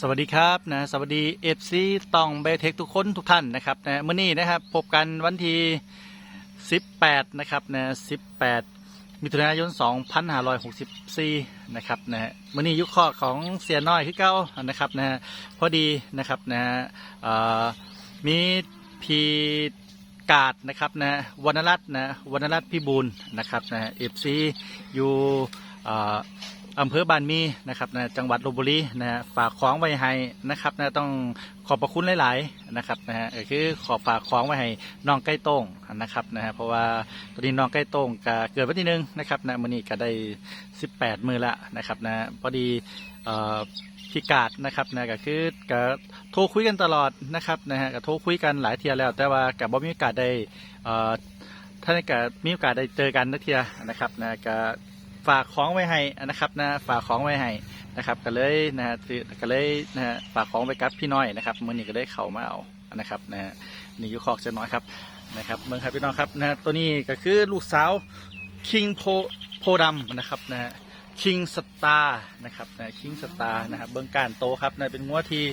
สวัสดีครับนะสวัสดีเอฟซีตองเบเทคทุกคนทุกท่านนะครับนะเมื่อนี้นะครับพบกันวันที่18นะครับนะ18 มิถุนายน 2564นะครับนะเมื่อนี้ยุคข้อของเสียน้อยคือเก้านะครับนะพอดีนะครับนะมีพีกาดนะครับนะวรรณรัตน์นะวรรณรัตน์พิบูลนะครับนะเอฟซีอยู่เอำเภอบานมีนะครับนะจังหวัดลบบุรีนะฮะฝากของไว้ให้นะครับนะต้องขอบพระคุณหลาย ๆ นะครับนะฮะก็คือขอฝากของไว้ให้น้องใกล้โต้งนะครับนะฮะเพราะว่าตอนนี้น้องใกล้โต้งก็เกิดวันที่หนึ่งนะครับนะมื้อนี้ก็ได้ 18 มือละนะครับนะพอดีเอ่อพิกาดนะครับนะก็คือก็โทรคุยกันตลอดนะครับนะฮะก็โทรคุยกันหลายเทียแล้ว แต่ว่ากับบ่มีโอกาสได้เอ่อท่านก็มีโอกาสได้เจอกันนักเทียนะครับนะก็ ฝากของไว้ให้นะครับนะฝากของไว้ให้นะครับก็เลยนะฮะคือก็เลยนะฮะฝากของไปกับพี่น้อยนะครับมื่อนี้ก็ได้เข้ามาเอานะครับนะฮะนี่อยูคอกเจ้าน้อยครับนะครับเมืองครับพี่น้องครับนะฮะตัวนี้ก็คือลูกสาวคิงโพโพดำนะครับนะฮะคิงสตาร์นะครับนะคิงสตาร์นะครับเบื้องการโตครับนะเป็นงัวที่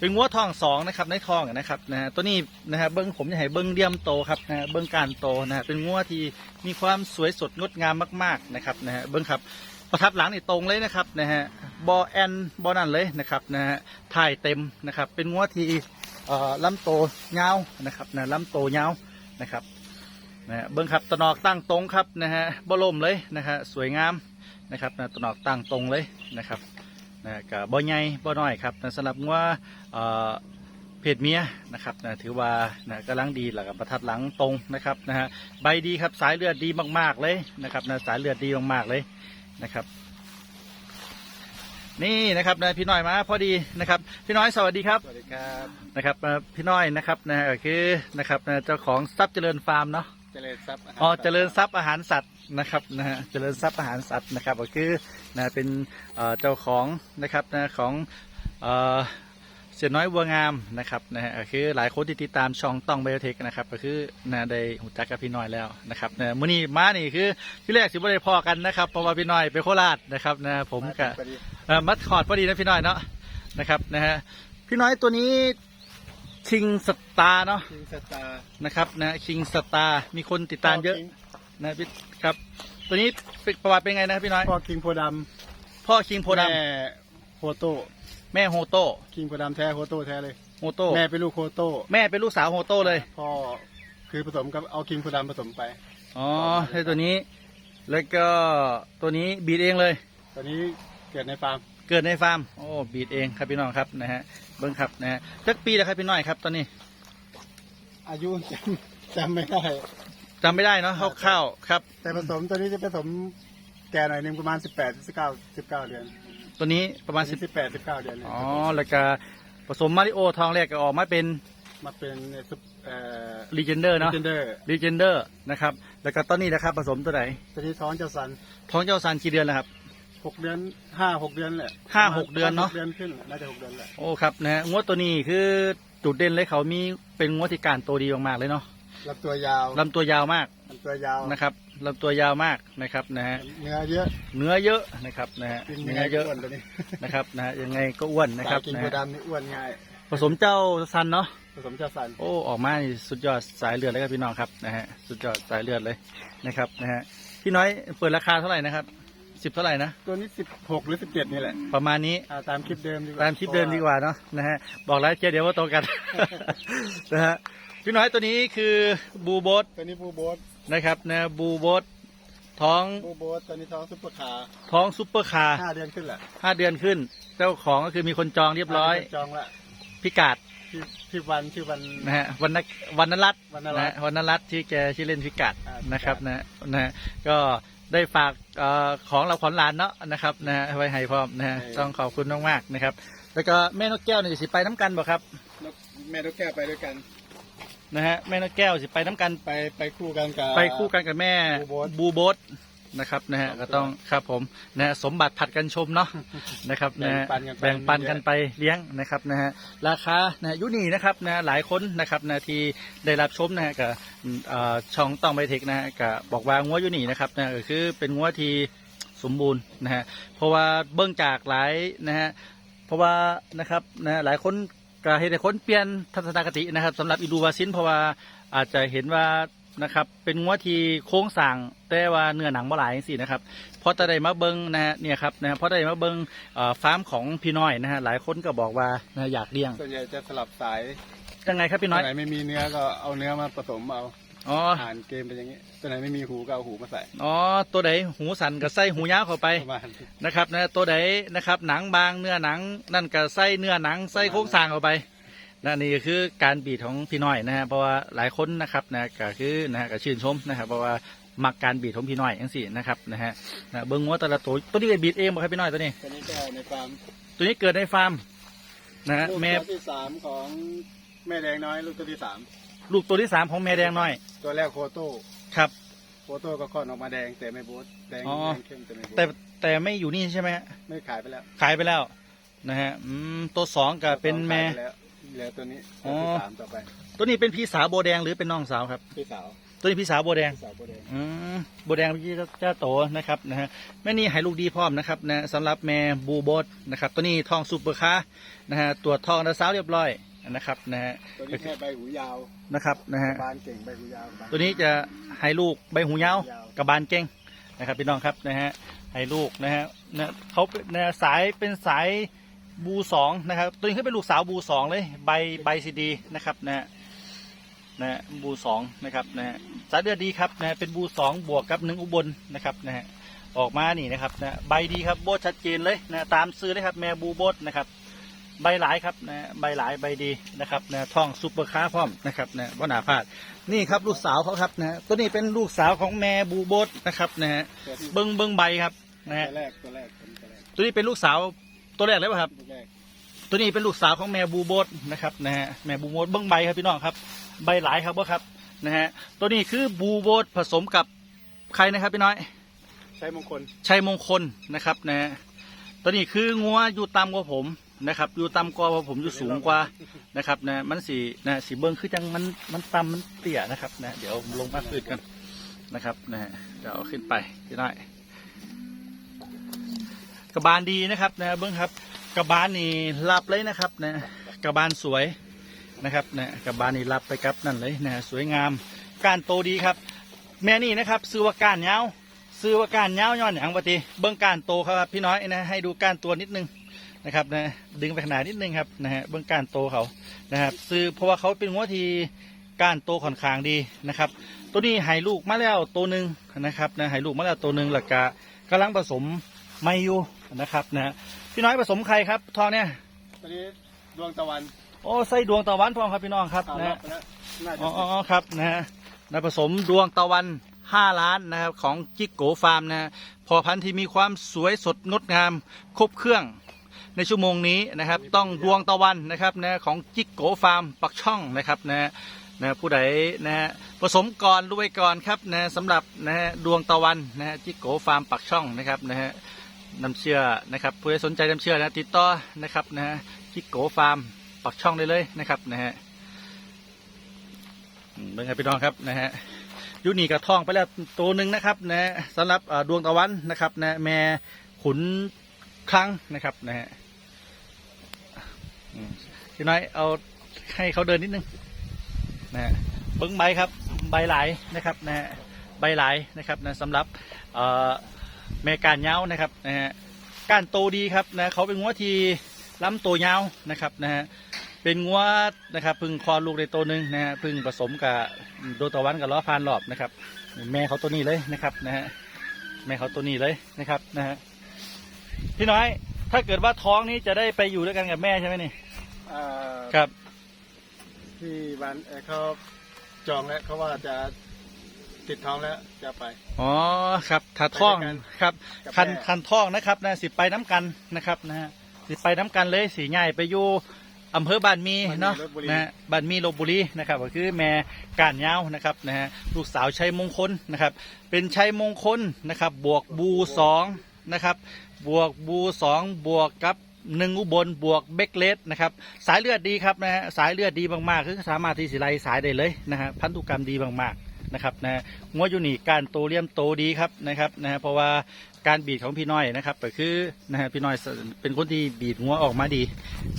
เป็นงัวทองสองนะครับในทองนะครับนะฮะตัวนี้นะฮะเบิ้งผมจะให้เบิ้งเดี่ยมโตครับนะฮะเบิ้งการโตนะฮะเป็นงัวที่มีความสวยสดงดงามมากๆนะครับนะฮะเบิ้งครับประทับหลังนี่ตรงเลยนะครับนะฮะบอแอนบอนั่นเลยนะครับนะฮะถ่ายเต็มนะครับ เป็นงัวที่เอ่อลำโตเงานะครับนะลำโตเงานะครับนะฮะเบิ้งครับตนอกตั้งตรงครับนะฮะบ่ล่มเลยนะฮะสวยงามนะครับนะตนอกตั้งตรงเลยนะครับ นะกับบ่ใหญ่บ่น้อยครับนะสำหรับงัวเอ่อเพศเมียนะครับนะถือว่านะกำลังดีหลักประทัดหลังตรงนะครับนะฮะใบดีครับสายเลือดดีมากๆเลยนะครับนะสายเลือดดีมากๆเลยนะครับ นี่นะครับนะพี่น้อยมาพอดีนะครับ พี่น้อยสวัสดีครับสวัสดีครับนะครับเอ่อพี่น้อยนะครับนะก็คือนะครับนะเจ้าของทรัพย์เจริญฟาร์มเนาะเจริญทรัพย์าหาอ๋อเจริญทรัพย์อาหารสัตว์นะครับนะฮะเจริญทรัพย์อาหารสัตว์นะครับก็คือ นะเป็นเอ่อเจ้าของนะครับนะของเอ่อเสียน้อยวัวงามนะครับนะฮะก็คือหลายคนที่ติดตามช่องต้องไบโอเทคนะครับก็คือนะได้หูจักกับพี่น้อยแล้วนะครับนะมื้อนี้มานี่คือที่แรกสิบ่ได้พอกันนะครับเพราะว่าพี่น้อยไปโคราชนะครับนะผมกับพอดีเอ่อมัดคอร์ดพอดีนะพี่น้อยเนาะนะครับนะฮะพี่น้อยตัวนี้ชิงสตาร์เนาะคิงสตาร์นะครับนะคิงสตาร์มีคนติดตามเยอะ นะพี่ครับ ตัวนี้เป็นประวัติเป็นไงนะพี่น้อย พ่อคิงโพดพ่อคิงำโพดแม่โฮโต้ำแม่โฮโต้คิงโพดำแท้โฮโต้แท้เลย โฮโต้แม่เป็นลูกโฮโต้แม่เป็นลูกสาวโฮโต้เลยพ่อคือผสมกับเอาคิงโพดำผสมไป อ๋อใช่ตัวนี้ แล้วก็ตัวนี้บีดเองเลย ตอนนี้เกิดในฟาร์มเกิดในฟาร์มโอ้บีดเองครับพี่น้องครับนะฮะเบิ้งครับนะฮะสักปีแล้วครับพี่น้อยครับตอนนี้อายุจำจำไม่ได้ จำไม่ได้เนาะคร่าวๆครับ แต่ผสมตัวนี้จะผสมแก่หน่อยหนึงประมาณสิบแปดสิบเก้าสิบเก้าเดือนตัวนี้ประมาณสิบสิบแปดสิบเก้าเดือนอ๋อแล้วก็ผสมมาริโอทองแรกก็ออกมาเป็นมาเป็นซุปเอ่อลีเจนเดอร์เนาะเจนเดอร์ลีเจนเดอร์นะครับแล้วก็ตอนนี้นะครับผสมตัวไหนตัวนี้ท้องเจ้าสันท้องเจ้าซันกี่เดือนแล้วครับ หกเดือนห้าหกเดือนแหละห้าหกเดือนเนอะเดือนขึ้นน่าจะหกเดือนแหละโอ้ครับนะฮะงวดตัวนี้คือจุดเด่นเลยเขามีเป็นงวดที่การโตดีมากๆเลยเนาะ ลำตัวยาวลำตัวยาวมากลำตัวยาวนะครับลำตัวยาวมากนะครับนะฮะเนื้อเยอะเนื้อเยอะนะครับนะฮะกินเนื้เนื้ออเยอะอ้วนตัวนี้นะครับนะฮะยังไงก็อ้วนนะครับสายกินนะโคฮะดำนี่อ้วนง่ายผสมเจ้าซันเนาะผสมเจ้าสันโอ้ออกมานี่สุดยอดสายเลือดเลยครับพี่น้องครับนะฮะสุดยอดสายเลือดเลยนะครับนะฮะพี่น้อยเปิดราคาเท่าไหร่นะครับสิบเท่าไหร่นะตัวนี้สิบหกหรือสิบเจ็ดนี่แหละ ประมาณนี้อ่าตามคลิปเดิมดีกว่าตามคลิปเดิมดีกว่าเนาะนะฮะบอกแล้วเจ๊เดี๋ยวว่าตรงกันนะฮะ พี่น้อยตัวนี้คือบูโบสตัวนี้บูโบสนะครับนะบูโบสท้องบูโบสตัวนี้ท้องซุปเปอร์คาร์ท้องซุปเปอร์คาร์ห้าเดือนขึ้นแหละห้าเดือนขึ้น เจ้าของก็คือมีคนจองเรียบร้อยจองละพิกาดชื่อชื่อวันชื่อวันนะฮะวันนวันนรัตน์วรรณรัตน์นะฮะวันนรัตน์ที่แกชื่อเล่นพิกาดอ่านะครับพิกาดนะนะฮะก็ได้ฝากเอ่อของเราขอนหลานเนาะนะครับนะฮะไว้ให้พร้อมนะฮะต้องขอบคุณมากๆนะครับ แล้วก็แม่นกแก้วเนี่ยสิไปน้ำกันบ่ครับแล้วแม่ลูกแก้วไปด้วยกัน นะฮะแม่นกแก้วสิไปน้ำกันไปไปคู่กันกับ ไปคู่กันกับแม่บูโบ๊ท บูโบสนะครับนะฮะสองตัวก็ต้องครับผมนะฮะสมบัติผัดกันชมเนาะนะครับนะฮะแบ่งปันกันไปแบ่งปันกันไปเลี้ยงนะครับนะฮะราคานะฮะอยุนี่นะครับนะหลายคนนะครับนะที่ได้รับชมนะฮะกับเอ่อช่องต้องไบเทคนะฮะกับบอกว่างัวอยุนี่นะครับนะก็คือเป็นงัวที่สมบูรณ์นะฮะเพราะว่าเบื้องจากหลายนะฮะเพราะว่านะครับนะหลายคน ก็เห็นหลายคนเปลี่ยนทัศนคตินะครับสำหรับอิดูวาซินเพราะว่าอาจจะเห็นว่านะครับเป็นงัวที่โค้งสั่งแต่ว่าเนื้อหนังบ่หลายสินะครับเพราะแต่ได้มาเบิงนะฮะเนี่ยครับนะเพราะได้มาเบิงเอ่อฟาร์มของพี่น้อยนะฮะหลายคนก็บอกว่านะอยากเลี้ยงส่วนใหญ่จะสลับสายยังไงครับพี่น้อยตัวไหนไม่มีเนื้อก็เอาเนื้อมาผสมเอา อ๋ออ่านเกมเป็นอย่างนี้ตัวไหนไม่มีหูก็เอาหูมาใส่อ๋อตัวใดหูสันก็ใส่หูยาวเข้าไปประมาณนะครับนะตัวใดนะครับหนังบางเนื้อหนังนั่นก็ใส่เนื้อหนังใส่โครงสร้างเข้าไปนะนี่ก็คือการบีดของพี่น้อยนะฮะเพราะว่าหลายคนนะครับนะก็คือนะฮะก็ชื่นชมนะครับเพราะว่ามักการบีดของพี่น้อยอย่างสี่นะครับนะฮะนะเบิ้งว่าแต่ละตัวตัวนี้ก็บีดเองบ่ครับพี่น้อยตัวนี้ ตัวนี้ก็ในฟาร์มตัวนี้เกิดในฟาร์มนะฮะลูกแม่ตัวที่สามของแม่แดงน้อยลูกตัวที่สาม ลูกตัวที่สามของแม่แดงน้อย ตัวแรกโคโต้ครับ โคโต้ก็ค่อนออกมาแดงแต่ไม่โบดแดงอ๋อ แดงเข้มแต่ไม่โบดแต่แต่ไม่อยู่นี่ใช่ไหมฮะไม่ขายไปแล้วขายไปแล้วนะฮะอืมตัวสองก็เป็นแม่ ขายไปแล้วเหลือตัวนี้อ๋ตัวอที่สามต่อไปตัวนี้เป็นพี่สาวโบแดงหรือเป็นน้องสาวครับ พี่สาวตัวนี้พี่สาวโบแดง พี่สาวโบแดงอืมโบแดงเมื่อกี้เจ้าโตนะครับนะฮะแม่นี่ให้ลูกดีพร้อมนะครับนะสำหรับแม่บูโบสนะครับตัวนี้ทองซูเปอร์คาร์นะฮะตรวจทองนะสาวเรียบร้อย นะครับนะฮะตัวนี้แค่ใบหูยาวนะครับนะฮะบานเก่งใบหูยาวบานตัวนี้จะให้ลูกใบหูยาวยาวกับบานเก่งนะครับพี่น้องครับนะฮะให้ลูกนะฮะนะเขานะสายเป็นสายบูสองนะครับตัวนี้เขาเป็นลูกสาวบูสองเลยใบใบซีดีนะครับนะฮะนะฮะบูสองนะครับนะฮะสายเลือดดีครับนะฮะเป็นบูสองบวกกับหนึ่งอุบลนะครับนะฮะออกมานี่นะครับนะใบดีครับโบสชัดเจนเลยนะตามซื้อเลยครับแม่บูโบสนะครับ ใบหลายครับนะฮะใบหลายใบดีนะครับนะท่องซุปเปอร์ค้าพร้อมนะครับนะว่าหนาพลาดนี่ครับลูกสาวเขาครับนะฮะตัวนี้เป็นลูกสาวของแม่บูโบสนะครับนะฮะตัวที่เบิ้งเบิ้งใบครับนะฮะตัวแรกตัวแรกตัวแรกตัวนี้เป็นลูกสาวตัวแรกเลยป่ะครับตัวแรกตัวนี้เป็นลูกสาวของแม่บูโบสนะครับนะฮะแม่บูโบสเบิ้งใบครับพี่น้องครับ ใบหลายครับว่าครับนะฮะตัวนี้คือบูโบสผสมกับใครนะครับพี่น้อยใช้มงคลชัยมงคลนะครับนะฮะตัวนี้คืองัวอยู่ต่ำกว่าผม นะครับ อยู่ต่ำกว่าผมอยู่สูงกว่านะครับนะมันสีนะสีเบิ้งคือจังมันมันต่ำมันเตี้ยนะครับนะเดี๋ยวลงมาฟืดกันนะครับนะฮะเดี๋ยวเอาขึ้นไปพี่น้อยกระบาลดีนะครับนะเบิ้งครับ กระบาลนี่รับเลยนะครับนะกระบาลสวยนะครับนะกระบาลนี่รับไปกับนั่นเลยนะสวยงามการโตดีครับ แม่นี่นะครับซื้อว่าการเงาวซื้อว่าการเงาวย้อนอย่างปกติเบิ้งการโตครับพี่น้อยนะให้ดูการตัวนิดนึง นะครับนะดึงไปขนาดนิดนึงครับนะฮะเบิ้งการโตเขานะครับซื้อเพราะว่าเขาเป็นหัวทีการโตค่อนข้างดีนะครับ ตัวนี้ให้ลูกมาแล้วตัวหนึ่งนะครับนะให้ลูกมาแล้วตัวหนึ่งหลักกะกำลังผสมไม่อยู่นะครับนะพี่น้อยผสมใครครับทองเนี่ยตัวนี้ดวงตะวันโอ้ไส้ดวงตะวันพร้อมครับพี่น้องครับเอานะรอบไปแล้วน่าจะอ๋ออ๋ออ๋อครับนะฮะนะผสมดวงตะวัน5ล้านนะครับของจิกโกฟาร์มนะฮะพอพันธุ์ที่มีความสวยสดงดงามครบเครื่อง ในชั่วโมงนี้นะครับ ต้องดวงตะวันนะครับนะของจิกโกฟาร์มปักช่องนะครับนะนะผู้ใดนะฮะผสมก่อนรวยก่อนครับนะสำหรับนะฮะดวงตะวันนะฮะจิกโกฟาร์มปักช่องนะครับนะฮะน้ำเชื่อนะครับผู้ใดสนใจน้ำเชื่อนะติดต่อนะครับนะฮะจิกโกฟาร์มปักช่องได้เลยนะครับนะฮะเป็นไงพี่น้องครับนะฮะยูนี่กับทองไปแล้วตัวหนึ่งนะครับนะสำหรับอ่อดวงตะวันนะครับนะแม่ขุนคลังนะครับนะฮะ พี่น้อยเอาให้เขาเดินนิดนึงนะฮะเบิ้งใบครับ ใบหลายนะครับนะฮะใบหลายนะครับนะสำหรับเอ่อแม่การเย้านะครับนะฮะการโตดีครับนะเขาเป็นงัวทีล้ำโตวยาวนะครับนะฮะเป็นงัวนะครับพึ่งคลอดลูกในตัวหนึ่งนะฮะพึ่งผสมกับโดตะวันกับล้อพานรอบนะครับ แม่เขาตัวนี้เลยนะครับนะฮะแม่เขาตัวนี้เลยนะครับนะฮะพี่น้อยถ้าเกิดว่าท้องนี้จะได้ไปอยู่ด้วยกันกับแม่ใช่ไหมนี่ ครับ ที่บ้านเอ่อเขาจองแล้วเขาว่าจะติดท้องแล้วจะไป อ๋อ ครับถ้าท้อง ไปด้วยกันครับ กับคันแม่ คันท้องนะครับนะสิไปน้ำกันนะครับนะฮะสิไปน้ำกันเลยสีใหญ่ไปอยู่อำเภอบ้านมีเนาะบ้านมีลพบุรี นะฮะบ้านมีลบบุรีนะครับ ก็คือแม่การยาวนะครับนะฮะลูกสาวชัยมงคลนะครับ เป็นชัยมงคลนะครับ บวกบูสองนะครับ บวกบูสองบวกกับ หนึ่งอุบลบวกเบกเลสนะครับสายเลือดดีครับนะฮะสายเลือดดีมากๆคือสามารถที่สิไลสายได้เลยนะฮะพันธุกรรมดีมากๆนะครับนะฮะงัวยูนี่การโตเลี้ยมโตดีครับนะครับนะฮะเพราะว่าการบีดของพี่น้อยนะครับก็คือนะฮะพี่น้อยเป็นคนที่บีดงัวออกมาดี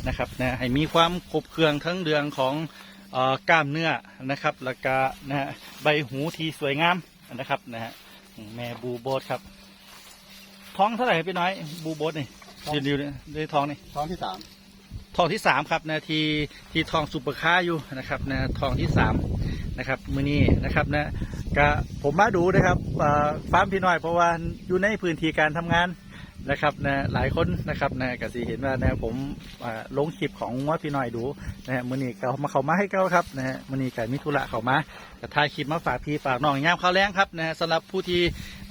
นะครับนะให้มีความครบเครื่องทั้งเรื่องของเอ่อกล้ามเนื้อนะครับแล้วก็นะฮะใบหูที่สวยงามนะครับนะฮะแม่บูโบสครับท้องเท่าไหร่พี่น้อยบูโบสนี่ ยืนอยู่ในท้องนี่ท้องที่สามทองที่สามครับนาทีที่ทองสุปเปอร์ค้าอยู่นะครับนะทองที่สามนะครับมือนี้นะครับนะก็ผมมาดูนะครับฟาร์มพี่น้อยเพราะว่าอยู่ในพื้นที่การทำงาน นะครับนะหลายคนนะครับนะก็สิเห็นว่านะผมลงคลิปของว่าพี่น้อยดูนะฮะมือนี้ก็มาเขามาให้เก้าครับนะฮะมือนี้ก็มิธุระเขามาก็ถ่ายคลิปมาฝากพี่ฝากน้องยามข้าวแรงครับนะฮะสำหรับผู้ที่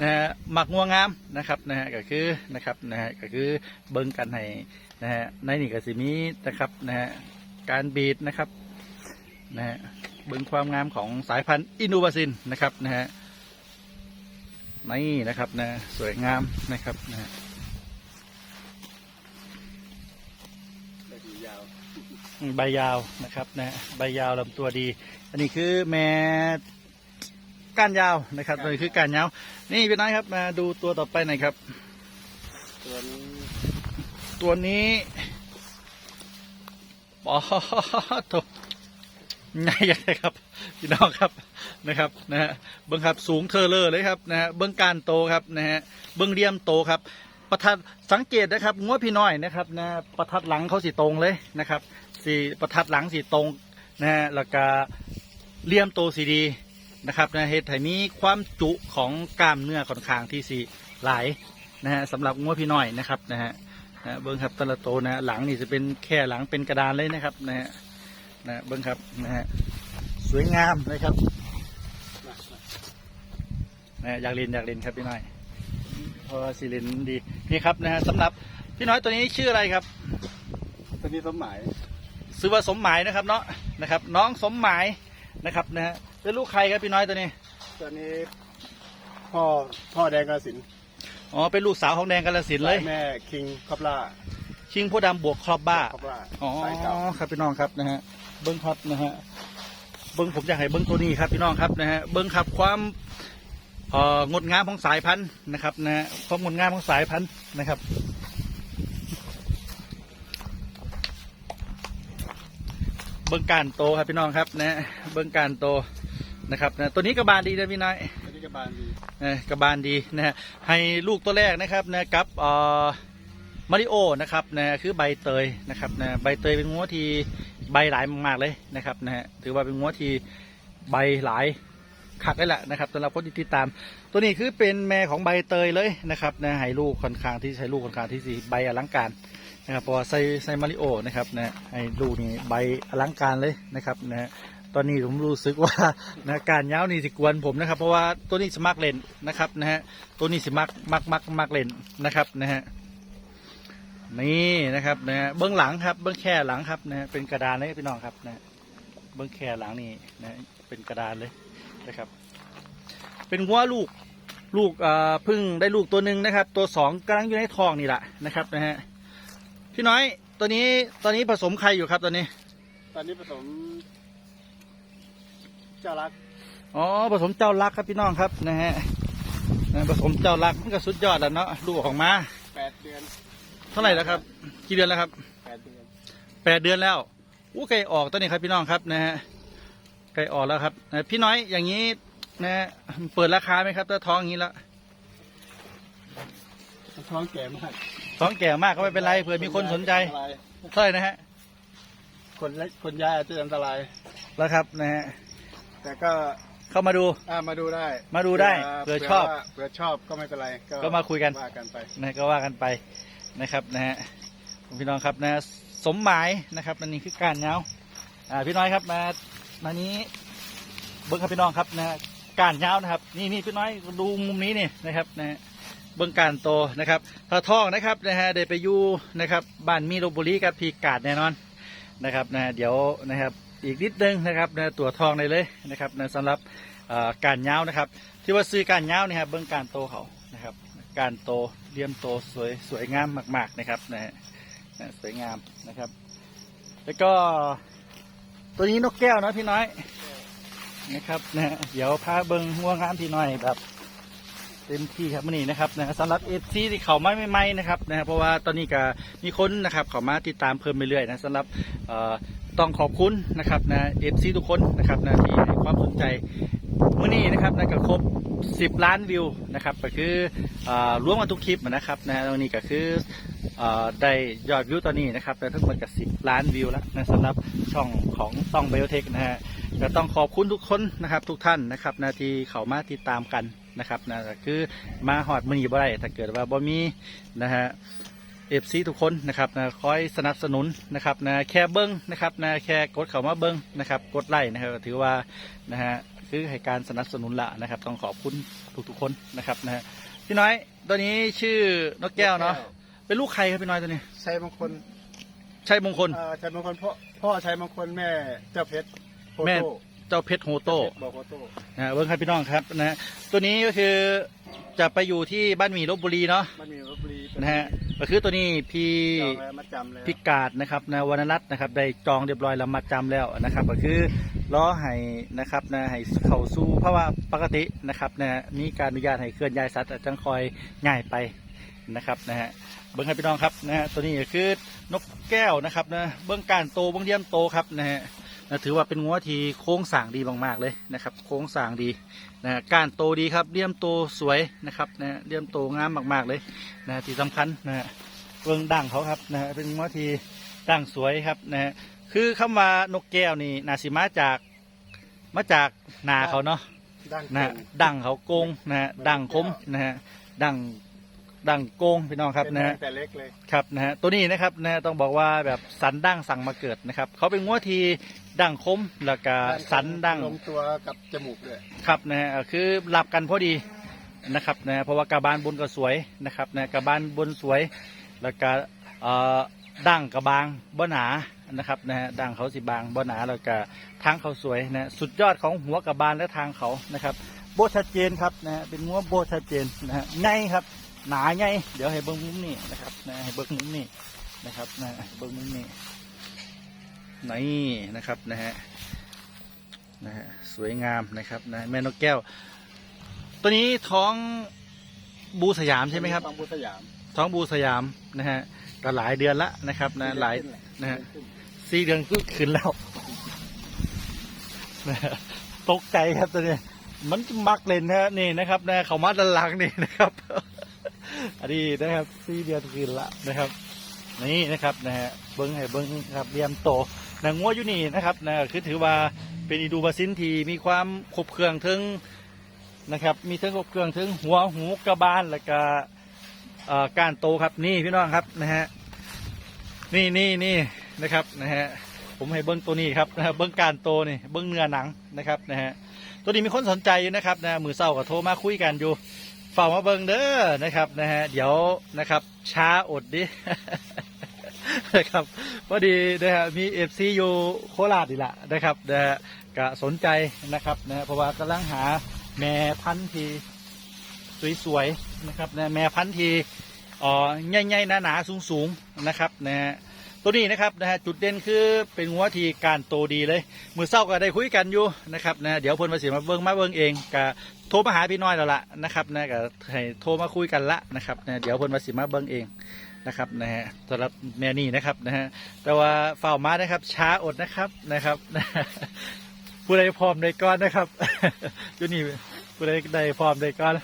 นะฮะมักงัวงามนะครับนะฮะก็คือนะครับนะฮะก็คือเบิ้งกันให้นะฮะในนี่ก็สิมีนะครับนะฮะการบีดนะครับนะฮะเบิ่งความงามของสายพันธุ์อินูบาซินนะครับนะฮะนี่นะครับนะสวยงามนะครับนะฮะ ได้ดียาว ใบยาวนะครับนะฮะใบยาวลำตัวดี อันนี้คือแม่ก้านยาวนะครับตัวนี้คือก้านยาว นี่พี่น้อยครับมาดูตัวต่อไปหน่อยครับ ตัวนี้ตัวนี้ปอโถง่ายเลยครับพี่น้องครับนะครับนะฮะเบิ้งครับสูงเทอเลอร์เลยครับนะฮะเบิ้งการโตครับนะฮะเบิ้งเรียมโตครับประทัดสังเกตนะครับงัวพี่น้อยนะครับนะประทัดหลังเขาสีตรงเลยนะครับ สีประทัดหลังสีตรงนะฮะแล้วก็เลี่ยมโตสีดีนะครับนะเฮ็ดให้มีความจุของกล้ามเนื้อค่อนข้างที่สีหลายนะฮะสำหรับงัวพี่น้อยนะครับนะฮะนะเบิ้งครับแตละโตวนะหลังนี่จะเป็นแค่หลังเป็นกระดานเลยนะครับนะฮะนะเบิ้งครับนะฮะสวยงามนะครับนะฮะอยากเรียนอยากเรียนครับพี่น้อยพราะว่าสิเรียนดีนี่ครับนะฮะสำหรับพี่น้อยตัวนี้ชื่ออะไรครับตัวนี้สมหมาย ซื้อว่าสมหมายนะครับเนาะนะครับ น้องสมหมายนะครับนะฮะเป็นลูกใครครับพี่น้อยตัวนี้ตัวนี้พ่อพ่อแดงกระสินอ๋อเป็นลูกสาวของแดงกาลสินธุ์เลย แม่คิงคอบล่าชิงโพธิ์ดำบวกครอบบ้าคอบล่าอ๋อสายเก่าครับพี่น้องครับนะฮะเบิ้งครับนะฮะเบิ้งผมอยากให้เบิ้งตัวนี้ครับพี่น้องครับนะฮะเบิ้งครับความเอ่องดงามของสายพันธุ์นะครับนะฮะความงดงามของสายพันธุ์นะครับ เบิ้งการโตครับพี่น้องครับนะฮะเบิ้งการโตนะครับนะตัวนี้กระบาลดีนะพี่น้อยตัวนี้กระบาลดีเอ่อกระบาลดีนะฮะให้ลูกตัวแรกนะครับนะกับเอ่อมาริโอนะครับนะคือใบเตยนะครับนะใบเตยเป็นงัวที่ใบหลายมากๆเลยนะครับนะฮะถือว่าเป็นงัวที่ใบหลายขักได้แหละนะครับสำหรับคนที่ติดตาม ตัวนี้คือเป็นแม่ของใบเตยเลยนะครับนะให้ลูกค่อนข้างที่ใช้ลูกค่อนข้างที่สีใบอลังการ นะครับเพราะว่าใส่ใส่มาริโอนะครับนะให้ลูกนี่ใบอลังการเลยนะครับนะตอนนี้ผมรู้สึกว่านะการย้าวนี่สิกวนผมนะครับ เพราะว่าตัวนี้สมักเล่นนะครับนะฮะตัวนี้สิมักมักมักมักเล่นนะครับนะฮะนี่นะครับนะฮะเบื้องหลังครับ เบื้องแค่หลังครับนะฮะเป็นกระดานเลยพี่น้องครับนะเบื้องแค่หลังนี่นะเป็นกระดานเลยนะครับ เป็นหัวลูกลูกเอ่อพึ่งได้ลูกตัวหนึ่งนะครับ ตัวสองกำลังอยู่ในท้องนี่แหละนะครับนะฮะ พี่น้อยตัวนี้ตอนนี้ผสมใครอยู่ครับตอนนี้ ตอนนี้ผสมเจ้ารักอ๋อผสมเจ้ารักครับพี่น้องครับนะฮะนะผสมเจ้ารักมันก็สุดยอดแล้วเนาะลูกออกมาแปดเดือน เท่าไหร่แล้วครับ กี่เดือนแล้วครับแปดเดือนแปดเดือนแล้วอู้ไก่ออกตัวนี้ครับพี่น้องครับนะฮะไก่ออกแล้วครับนะพี่น้อยอย่างนี้นะฮะเปิดราคาไหมครับถ้าท้องอย่างนี้แล้วท้องแก่มาก ท้องแก่มากก็ไม่เป็นไรเผื่อมีคนสนใจอัตรายเท่าไหร่นะฮะคนเล็กคนยายอาจจะอันตราย แล้วครับนะฮะแต่ก็เข้ามาดู อ่ามาดูได้มาดูได้เผื่อชอบ ว่าเผื่อชอบก็ไม่เป็นไรก็มาคุยกัน ว่ากันไปนะก็ว่ากันไปนะครับนะฮะพี่น้องครับนะ สมหมายนะครับอันนี้คือการเงาอ่าพี่น้อยครับมามานี้เบิ้งครับพี่น้องครับนะการเงานะครับ นี่นี่พี่น้อยดูมุมนี้นี่นะครับนะฮะ เบิ้งการโตนะครับถ้าท้องนะครับนะฮะได้ไปอยู่นะครับบ้านมีโรบุรีกับพีกาดแน่นอนนะครับนะเดี๋ยวนะครับอีกนิดนึงนะครับนะตัวทองได้เลยนะครับนะสำหรับการเงานะครับ ที่ว่าซื้อการเงาเนี่ยครับเบิ้องการโตเขานะครับ การโตเลี่ยมโตสวยสวยงามมาก ๆนะครับนะฮะสวยงามนะครับ แล้วก็ตัวนี้นกแก้วนะพี่น้อยนะครับนะฮะเดี๋ยวพาเบิ้งง่วงงามพี่น้อยแบบ เต็มที่ครับมื่อนี้นะครับนะสำหรับเอฟซีที่เขาไม่ไม่ไม่นะครับนะครับเพราะว่าตอนนี้ก็มีคนนะครับเขามาติดตามเพิ่มไปเรื่อยนะสำหรับต้องขอบคุณนะครับนะเอฟซีทุกคนนะครับนะที่ให้ความสนใจมื่อนี้นะครับนะก็ครบ 10 ล้านวิวนะครับก็คือเอ่อรวมกันทุกคลิปนะครับนะวันนี้ก็คือได้ยอดวิวตอนนี้นะครับนะทั้งหมดกับ10 ล้านวิวแล้วนะสำหรับช่องของต้องไบโอเทคนะฮะก็ต้องขอบคุณทุกคนนะครับทุกท่านนะครับนาที่เขามาติดตามกัน นะครับนะก็คือมาหอดมือนีบ่ได้ถ้าเกิดว่าบ่มีนะฮะเอฟซีทุกคนนะครับนะคอยสนับสนุนนะครับนะแค่เบิ้งนะครับนะแค่กดเข้ามาเบิ้งนะครับกดไลค์นะครับก็ถือว่านะฮะคือให้การสนับสนุนละนะครับ ต้องขอบคุณทุกๆคนนะครับนะฮะพี่น้อยตัวนี้ชื่อนกแก้วเนาะเป็นลูกใครครับพี่น้อยตัวนี้ชัยมงคลชัยมงคลเอ่อชัยมงคลพ่อพ่อชัยมงคลแม่เจ้าเพชรโฟแม่โต้ เจ้าเพชรโฮโต้บอกโฟโต้นะฮะเบิ้งครับพี่น้องครับนะฮะตัวนี้ก็คือจะไปอยู่ที่บ้านหมีลบบุรีเนาะมันมีรถบุรีนะฮะก็คือตัวนี้พี่จองแล้วมาจำแล้วพิกาดนะครับนะวรรณรัตน์นะครับได้จองเรียบร้อยแล้วมาจำแล้วนะครับ ก็คือล้อให้นะครับนะให้เข้าสู่เพราะว่าปกตินะครับนะมีการอนุญาตให้เคลื่อนย้ายสัตว์จังคอยง่ายไปนะครับนะฮะเบิ้งครับพี่น้องครับนะฮะตัวนี้ก็คือนกแก้วนะครับนะเบิ้งการโตเบิ้งเดียมโตครับนะฮะ นะถือว่าเป็นงัวที่โค้งสร้างดีมากๆเลยนะครับ โค้งสร้างดีนะฮะก้านโตดีครับเลี่ยมโตสวยนะครับนะฮะเลี่ยมโตงามมากๆเลยนะฮะที่สำคัญนะฮะเบื้องดังเขาครับนะฮะเป็นงัวที่ดังสวยครับนะฮะคือคำว่านกแก้วนี่นาสิมาจากมาจากนาเขาเนาะดังนะฮะเก่งดังเขาโกงนะฮะดังคมนะฮะดัง ดังโกงพี่น้องครับเป็นนะฮะตั้งแต่เล็กเลยครับนะฮะตัวนี้นะครับนะฮะต้องบอกว่าแบบสันดั้งสั่งมาเกิดนะครับเขาเป็นงัวที่ดั้งคมแล้วก็สันดั้งลงตัวกับจมูกด้วยครับนะฮะคือหลับกันพอดีนะครับนะเพราะว่ากระบาลบนก็สวยนะครับนะกระบาลบนสวย แล้วก็เอ่อดั้งกระบางบ่หนานะครับนะฮะดั้งเขาสิบางบ่หนาแล้วก็ทางเขาสวยนะสุดยอดของหัวกระบาลและทางเขานะครับโบชัดเจนครับนะฮะเป็นงัวโบชัดเจนนะฮะไงครับ หนาไงเดี๋ยวให้เบิ้งมุมนี้นะครับนะให้เบิ้งมุมนี้นะครับนะเบิ้งมุมนี้นี่นะครับนะฮะนะฮะสวยงามนะครับนะแม่นกแก้ว ตัวนี้ท้องบูสยามใช่ไหมครับบางบุสยาม ท้องบูสยามนะฮะก็หลายเดือนละนะครับ นะหลายนะฮะสี่เดือนก็ขึ้นแล้วนะฮะตกใจครับตัวนี้มันมักเล่นนะฮะนี่นะครับนะเขามาด้านหลังนี่นะครับ อันนี้นะครับสี่เดือนขึ้นละนะครับ นี่นะครับนะฮะเบิ้งให้เบิ้งครับเรียมโตนางงัวอยู่นี่นะครับนะคือถือว่าเป็นอีดูบาซินที่มีความครบเครื่องถึงนะครับ มีทั้งครบเครื่องถึงหัวหูกระบาลแล้วก็การโตครับนี่พี่น้องครับนะฮะนี่นี่นี่นะครับนะฮะผมให้เบิ้งตัวนี้ครับนะฮะเบิ้งการโตนี่เบิ้งเนื้อหนังนะครับนะฮะตัวนี้มีคนสนใจอยู่นะครับนะมือเศร้าก็โทรมาคุยกันอยู่ ฝามาเบิงเด้อนะครับนะฮะเดี๋ยวนะครับ ช้าอดดินะครับพอดีนะฮะมีเอฟซีอยู่โคราชอีละนะครับนะฮะก็สนใจนะครับนะฮะเพราะว่ากำลังหาแม่พันธุ์ทีสวยๆนะครับนะแม่พันธุ์ทีอ๋อใหญ่ๆหนาๆสูงๆนะครับนะฮะตัวนี้นะครับนะฮะจุดเด่นคือเป็นงัวทีการโตดีเลย มือเศร้าก็ได้คุยกันอยู่นะครับนะเดี๋ยวเพนมาเสียมาเบิ่งมาเบิ่งเองกะ โทรมาหาพี่น้อยแล้วล่ะนะครับนะก็ให้โทรมาคุยกันละนะครับนะเดี๋ยวเพนมาสิมาเบิ่งเองนะครับนะฮะสำหรับแม่นี่นะครับนะฮะแต่ว่าเฝ้ามานะครับ ช้าอดนะครับนะครับผู้ใดพร้อมใดก้อนนะครับอยู่นี่ผู้ใดใดพร้อมใดก้อน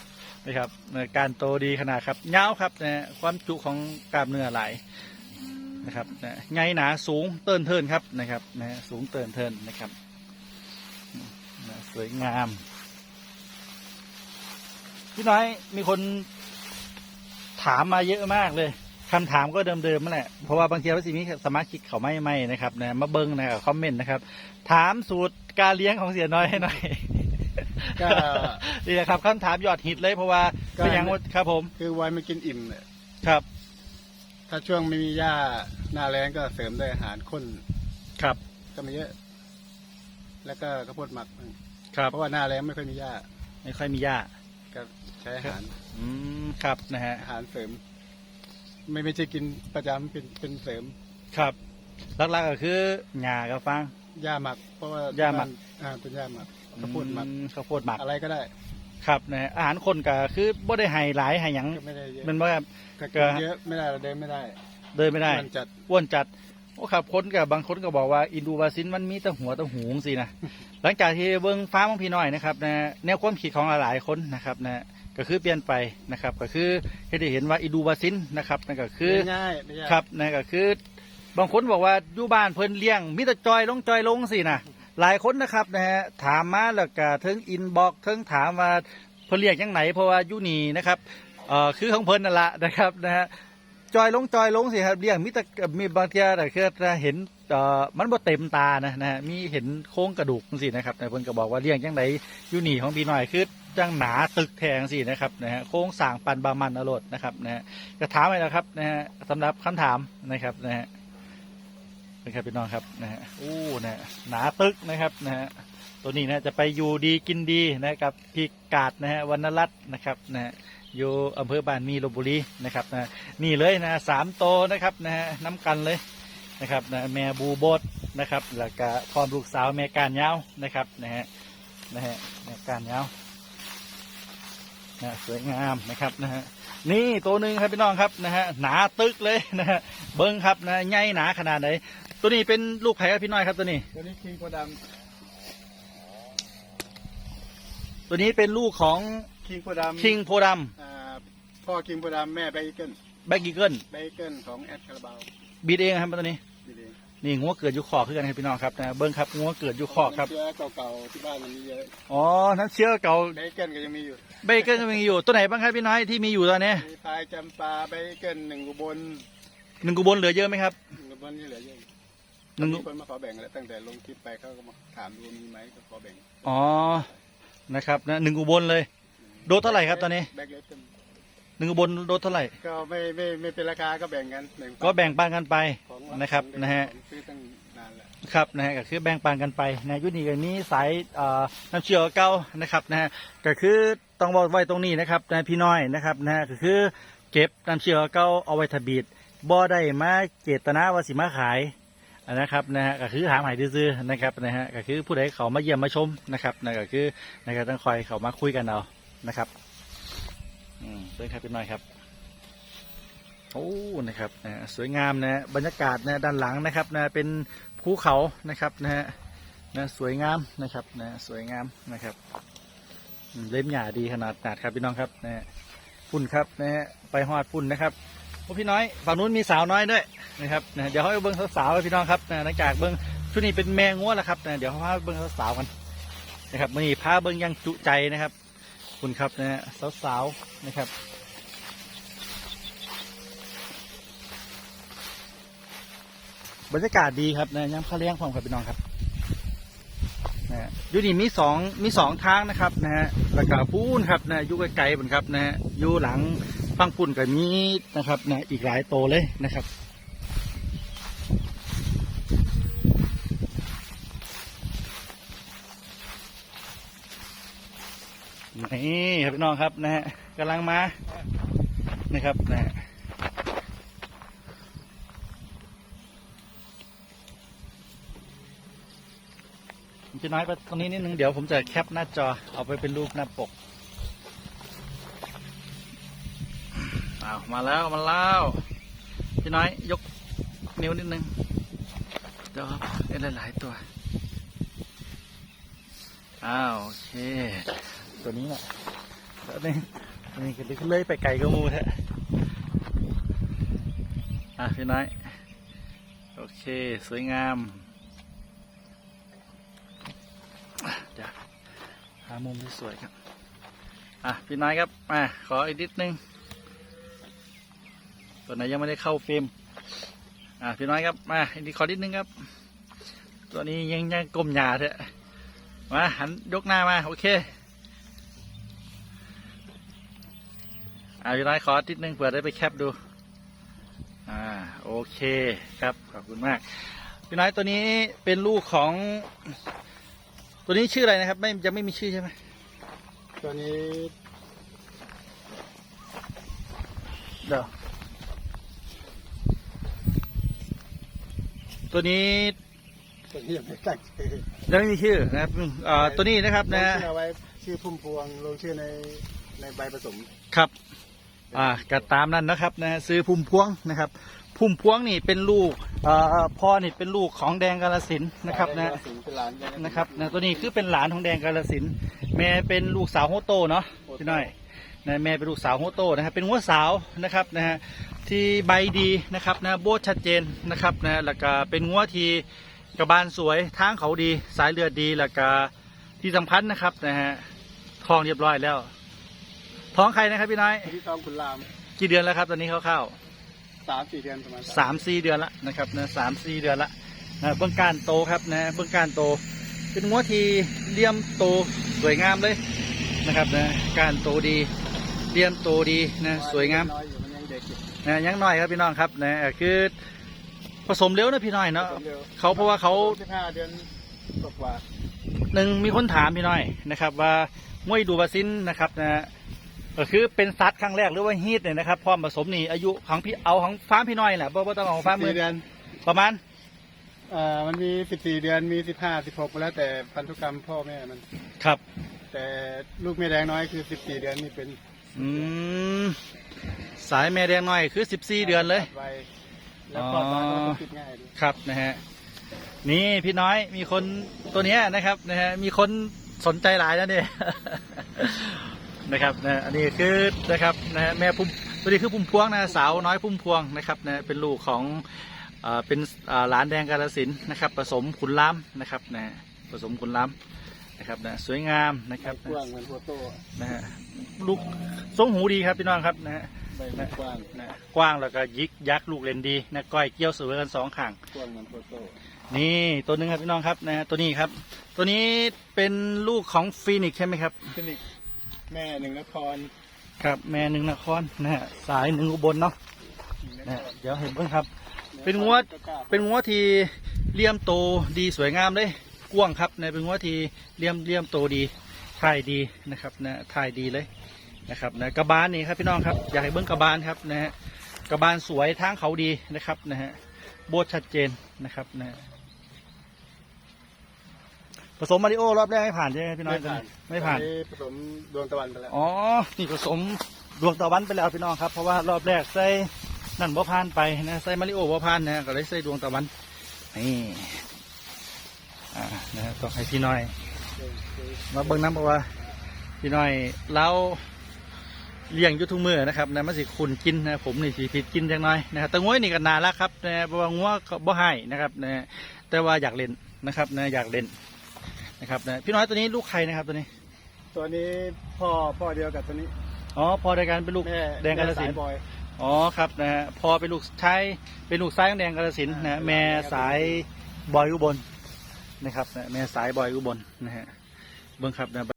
นะครับการโตดีขนาดครับเงาครับนะฮะความจุของกล้ามเนื้อหลายนะครับนะไงหนาสูงเตินเทินครับนะครับนะสูงเตินเทินนะครับสวยงาม พี่น้อยมีคนถามมาเยอะมากเลยคำถามก็เดิมๆนั่นแหละเพราะว่าบางทีว่าสิมีสมาชิกเขาไม่ไม่นะครับนะมาเบิ้งนะครับคอมเมนต์นะครับ ถามสูตรการเลี้ยงของเสียน้อยให้หน่อยก็นี่แหละครับคำถามยอดฮิตเลยเพราะว่าก็เป็นอย่างว่าครับผม คือวัยมันกินอิ่มเนี่ยครับ ถ้าช่วงไม่มีหญ้าหน้าแรงก็เสริมด้วยอาหารข้นครับ ก็ไม่เยอะ แล้วก็ข้าวโพดหมักครับเพราะว่าหน้าแรงไม่ค่อยมีหญ้าไม่ค่อยมีหญ้าก็ ใช้อาหารอืมครับนะฮะอาหารเสริม ไม่ไม่ใช่กินประจำเป็นเป็นเสริมครับหลักๆก็คือหญ้ากับฟาง หญ้าหมัก เพราะว่าหญ้าหมักอ่าเป็นหญ้าหมักข้าวโพดหมัก อืข้าวโพดหมักอะไรก็ได้ครับนะฮะอาหารคนก็คือบ่ได้ให้หลายให้หยังก็ไม่ได้เยอะมันว่าก็กินเยอะไม่ได้เราเดินไม่ได้เดินไม่ได้ มันจัดอ้วนจัดโอ้ครับคนกับบางคนก็บอกว่าอินดูวาซินมันมีแต่หัวแต่หูสินะ หลังจากที่เบิ้งฟ้าของพี่น้อยนะครับนะแนวความคิดของหลายๆคนนะครับนะ ก็คือเปลี่ยนไปนะครับก็คือให้ได้เห็นว่าอินดูวาซินนะครับนั่นก็คือง่ายไม่ยากครับนั่นก็คือบางคนบอกว่าอยู่บ้านเพิ่นเลี้ยงมิตรจอยลงจอยลงสินะหลายคนนะครับนะฮะถามมาแล้วก็เทิงอินบอกเทิงถามว่าเพิ่นเลี้ยงยังไหนเพราะว่าอยู่นี่นะครับเอ่อคือของเพิ่นนั่นละนะครับนะฮะจอยลงจอยลงสิครับเลี้ยงมิตรมีบางทีแต่คือจะเห็นเอ่อมันบ่เต็มตานะนะฮะมีเห็นโครงกระดูกสินะครับแต่เพิ่นก็บอกว่าเลี้ยงจังไดอยู่นี่ของพี่น้อยคือ จังหนาตึกแทงสินะครับนะฮะโครงสางปันบามันอรดนะครับนะฮะก็ถามไปแล้วครับนะฮะสำหรับคำถามนะครับนะฮะเป็นครับพี่น้องครับนะฮะอู้นะฮะหนาตึกนะครับนะฮะตัวนี้นะจะไปอยู่ดีกินดีนะครับพี่กาดนะฮะวรรณรัตน์นะครับนะฮะอยู่อำเภอบ้านมีลบบุรีนะครับนะนี่เลยนะสามโตนะครับนะฮะน้ำกันเลยนะครับนะแม่บูโบดนะครับแล้วก็พร้อมลูกสาวแม่การยาวนะครับนะฮะนะฮะแม่การยาว นะสวยงามนะครับนะฮะนี่ตัวหนึ่งครับพี่น้องครับนะฮะหนาตึกเลยนะฮะเบิ้งครับนะใหญ่หนาขนาดไหนตัวนี้เป็นลูกไผ่ครับพี่น้อยครับตัวนี้ ตัวนี้คิงโพดตัวนี้เป็นลูกของำคิงโพดำคิงโพดอ่าพ่อคิงโพดำแม่แบเกิลำแบ็กกิเกิลแบเกิลของแอดคาราบาว บีดเองครับตัวนี้ดีดี นี่งัวเกิดอยู่คอกคือกันครับพี่น้องครับนะเบิ้งครับงัวเกิดอยู่คอกครับเชื้อเก่าๆที่บ้านมันมีเยอะอ๋อนั้นเชื้อเก่าแบเกิลก็ยังมีอยู่เบเกิลก็มีอยู่ตัวไหนบ้างครับพี่น้อยที่มีอยู่ตอนนี้มีพายจำปาแบเกิลหนึ่งอุบลหนึ่งกุบลเหลือเยอะไหมครับหนึ่งอุบลนี่เหลือเยอะหนึ่งมีคนมาขอแบ่งแล้วตั้งแต่ลงคลิปไปเขาก็มาถามดูมีไหมก็ขอแบ่งอ๋อนะครับนะหนึ่งกุบลเลย โดสเท่าไหร่ครับตอนนี้แบกเล็กกั นหนึ่งกุบลโดสเท่าไหร่ ก็ไม่ไม่ไม่เป็นราคาก็แบ่งกันหนึ่งก็แบ่งปันกันไปของนะครับนะฮะของซื้อตั้งนานแล้ว ครับนะฮะก็คือแบ่งปันกันไปนะยุคนี้ก็มีสายเอ่อน้ำเชื่อเก่านะครับนะฮะก็คือต้องบอกไว้ตรงนี้นะครับนะพี่น้อยนะครับนะฮะก็คือเก็บน้ำเชื่อเก่าเอาไว้ทะบีดบ่ได้มาเจตนาว่าสิมาขายนะครับนะฮะก็คือหาใหม่ซื้อๆนะครับนะฮะก็คือผู้ใดเขามาเยี่ยมมาชมนะครับนะก็คือนะครับต้องคอยเขามาคุยกันเอานะครับ อืมเชิญครับพี่น้อยครับโอ้นะครับนะสวยงามนะบรรยากาศนะด้านหลังนะครับนะเป็นภูเขานะครับนะฮะนะสวยงามนะครับนะสวยงามนะครับเล่มหยาดีขนาดหนาดครับพี่น้องครับนะฮะพุ่นครับนะฮะไปหอดพุ่นนะครับโอ้พี่น้อยฝั่งนู้นมีสาวน้อยด้วยนะครับนะเดี๋ยวเขาไปเบิ้งสาวๆพี่น้องครับนะหลังจากเบิ้งชุดนี้เป็นแมงงัวแล้วครับนะเดี๋ยวเขาพาไปเบิ้งสาวๆกันนะครับมีพาเบิ้งยังจุใจนะครับ คุณครับนะฮะสาวๆนะครับ บรรยากาศดีครับนะย้ำข้าเลี้ยงพร้อมครับพี่น้องครับนะฮะอยู่นี่มีสองมีสองทางนะครับนะฮะแล้วก็ปูนครับนะอยู่ไกลๆเหมือนครับนะฮะอยู่หลังฟังปุ่นกับมีนะครับนะอีกหลายโตเลยนะครับ นี่ครับพี่น้องครับนะฮะกำลังมานะครับนะฮะพี่น้อยไปตรงนี้นิดนึงเดี๋ยวผมจะแคปหน้าจอเอาไปเป็นรูปหน้าปกอ้าวมาแล้วมาแล้วพี่น้อยยกนิ้วนิดนึงเดี๋ยวครับเอ็นหลายๆตัวอ้าวโอเค ตัวนี้แหละตัวนี้ตัวนี้ก็เลยไปไกลก็มูแท้อะพี่น้อยโอเค สวยงามจะหามุมที่สวยครับ อะ พี่น้อยครับมาขออีกนิดนึง ตัวไหนยังไม่ได้เข้าเฟรมอะ พี่น้อยครับมาอีกนิดขอนิดนึงครับ ตัวนี้ยังยังกลมหยาเถอะมาหันยกหน้ามา โอเค อะพี่น้อยขอนิดนึงเผื่อได้ไปแคปดู อ่าโอเคครับขอบคุณมาก พี่น้อยตัวนี้เป็นลูกของ ตัวนี้ชื่ออะไรนะครับ ไม่ยังไม่มีชื่อใช่ไหมตัวนี้เดี๋ยวตัวนี้ตัวนี้ยังไม่ตั้งชื่อยังไม่มีชื่อนะครับเอ่อตัวนี้นะครับนะผมชื่อเอาไว้ชื่อพุ่มพวงลงชื่อในในใบผสมครับ อ่าก็ตามนั้นนะครับนะซื้อพุ่มพวงนะครับ พุ่มพวงนี่เป็นลูกเอ่อพ่อนี่เป็นลูกของแดงกาลสินธุ์นะครับนะสิงเป็นหลานกันะครับนะตัวนี้คือเป็นหลานของแดงกาลสินธุ์แม่เป็นลูกสาวโฮโตเนาะพี่น้อยนะแม่เป็นลูกสาวโฮโตนะครับเป็นหัวสาวนะครับนะฮะที่ใบดีนะครับนะโบสชัดเจนนะครับนะแล้วก็เป็นงัวที่กระบาลสวยทางเขาดี สายเลือดดีแล้วก็ที่สำคัญนะครับนะฮะทองเรียบร้อยแล้ว ท้องใครนะครับพี่น้อยที่ต้องคุณรามกี่เดือนแล้วครับ ตอนนี้คร่าวๆสามสี่เดือนประมาณสามสี่เดือนละนะครับนะสามสี่เดือนละนะเบื้องการโตครับนะเบื้องการโต เป็นงัวทีเลี่ยมโตสวยงามเลยนะครับนะการโตดีเลี่ยมโตดีนะสวยงามน้อยอยู่มันยังเด็กอยู่นะยังน้อยครับพี่น้องครับนะคือผสมเร็วนะพี่น้อยเนาะผมร็วเขาเพราะว่าเขาสิบห้าเดือนกว่าหนึ่งมีคนถามพี่น้อยนะครับ ว่ามวยดูบาซินนะครับนะ ก็คือเป็นซัดครั้งแรกหรือว่าฮีทเนี่ยนะครับพร้อมผสมนี่อายุของพี่เอาของฟ้าร์มพี่น้อยแหละเพราะว่าต้องเอาของฟ้าร์มมือสี่เดือนประมาณเอ่อมันมีสิบสี่เดือนมีสิบห้าสิบหกแล้วแต่พันธุกรรมพ่อแม่มัน ครับ แต่ลูกแม่แดงน้อยคือสิบสี่เดือนนี่เป็นอืมสายแม่แดงน้อยคือสิบสี่เดือนเลยไวแล้วคลอดมาก็ต้องติดง่ายดีครับนะฮะนี่พี่น้อยมีคนตัวเนี้ยนะครับนะฮะมีคนสนใจหลายแล้วเนี่ย นะครับนะอันนี้คือนะครับนะฮะแม่พุ่มตัวนี้คือพุ่มพวงนะสาวน้อยพุ่มพวงนะครับนะเป็นลูกของเอ่อเป็นอ่าหลานแดงกาลสินธุ์นะครับ ผสมขุนล้ำนะครับนะผสมขุนล้ำนะครับนะสวยงามนะครับใบกว้างเหมือนโฟโต้นะฮะลูกทรงหูดีครับพี่น้องครับนะฮะ ใบมันกว้างนะกว้างแล้วก็ยิกยักษ์ลูกเลนดีนะก้อยเกี้ยวเสือกันสองข้าง กว้างเหมือนโฟโต้นี่ตัวหนึงครับพี่น้องครับนะฮะตัวนี้ครับ ตัวนี้เป็นลูกของฟีนิกซ์ใช่ไหมครับฟินิก แม่หนึ่งนครครับแม่หนึ่งนครนะฮะสายหนึ่งอุบลเนาะนะเดี๋ยวเห็นเพิ่งครับ เป็นงวดเป็นงัวที่เลี่ยมโตดีสวยงามเลยกว้างครับนะเป็นงัวที่เลี่ยมเลี่ยมโตดีถ่ายดีนะครับนะถ่ายดีเลยนะครับนะกระบาลนี่ครับพี่น้องครับอยากให้เบิ้งกระบาลครับนะฮะกระบาลสวยทางเขาดีนะครับนะฮะโบสชัดเจนนะครับนะ ผสมมาริโอรอบแรกไม่ผ่านใช่ไหมพี่น้อยไม่ผ่านไม่ผ่านตอผสมดวงตะวันไปแล้วอ๋อนี่ผสมดวงตะวันไปแล้วพี่น้องครับเพราะว่ารอบแรกใส่นั่นบ่ผ่านไปนะใส่มาริโอบ่ผ่านนะก็เลยใส่ดวงตะวันนี่อ่านะฮะต้องให้พี่น้อยมาเบิ่งน้ำเพราะว่าพี่น้อยเราเลี้ยงอยุทุกมือนะครับนะมันสิคุณกินนะผมนี่สิผิดกินจังน้อยนะครับแต่ง้วยนี่ก็นาแล้วครับนะเพราะว่างัวก็บ่ให้นะครับนะแต่ว่าอยากเล่นนะครับนะอยากเล่น นะครับนะพี่น้อยตัวนี้ลูกใครนะครับตัวนี้ ตัวนี้พ่อพ่อเดียวกับตัวนี้อ๋อพอในการเป็นลูกแม่แดงกาลสินแม่ธุ์สายบอยอ๋อครับนะฮะพอเป็นลูกชายเป็นลูกซ้ายของแดงกาลสินธุ์นะฮะแม่สายบอยอุบลนะครับนะแม่สายบอยอุบลนะฮะเบิ้งครับนะ